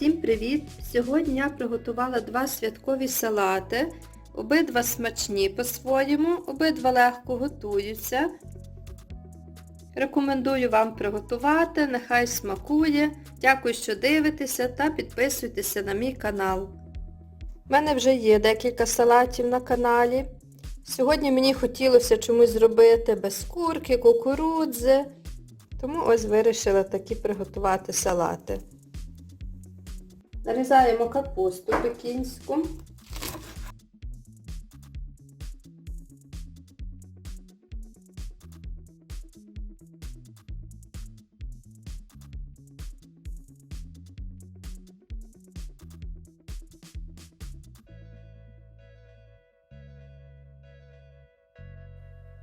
Всім привіт! Сьогодні я приготувала два святкові салати. Обидва смачні по-своєму, обидва легко готуються. Рекомендую вам приготувати, нехай смакує. Дякую, що дивитеся та підписуйтеся на мій канал. У мене вже є декілька салатів на каналі. Сьогодні мені хотілося чомусь зробити без курки, кукурудзи. Тому ось вирішила такі приготувати салати. Нарізаємо капусту пекінську.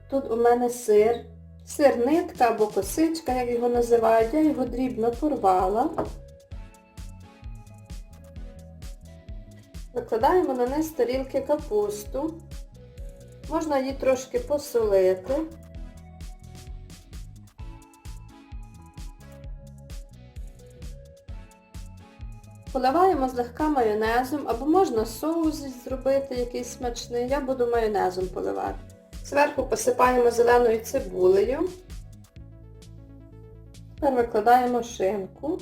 Тут у мене сир. Сир нитка або косичка, як його називають. Я його дрібно порвала. Викладаємо на низ тарілки капусту. Можна її трошки посолити. Поливаємо злегка майонезом, або можна соус зробити якийсь смачний. Я буду майонезом поливати. Зверху посипаємо зеленою цибулею. Тепер викладаємо шинку.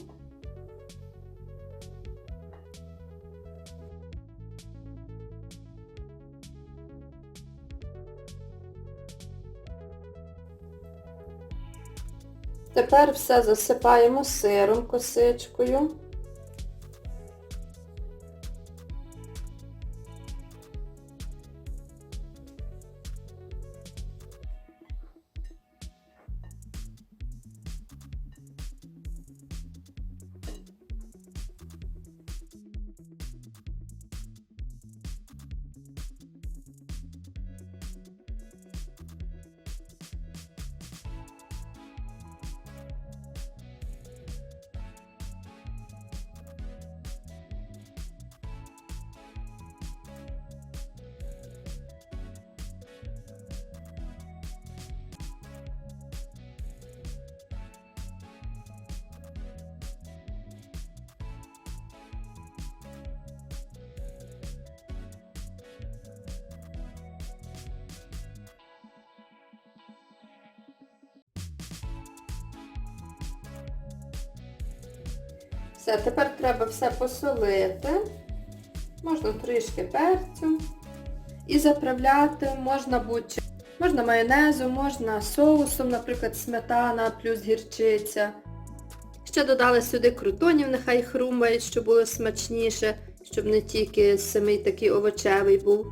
Тепер все засипаємо сиром, косичкою. Все, тепер треба все посолити. Можна трішки перцю. І заправляти можна будь Можна майонезом, можна соусом, наприклад, сметана плюс гірчиця. Ще додали сюди крутонів, нехай хрумають, щоб було смачніше, щоб не тільки самий такий овочевий був.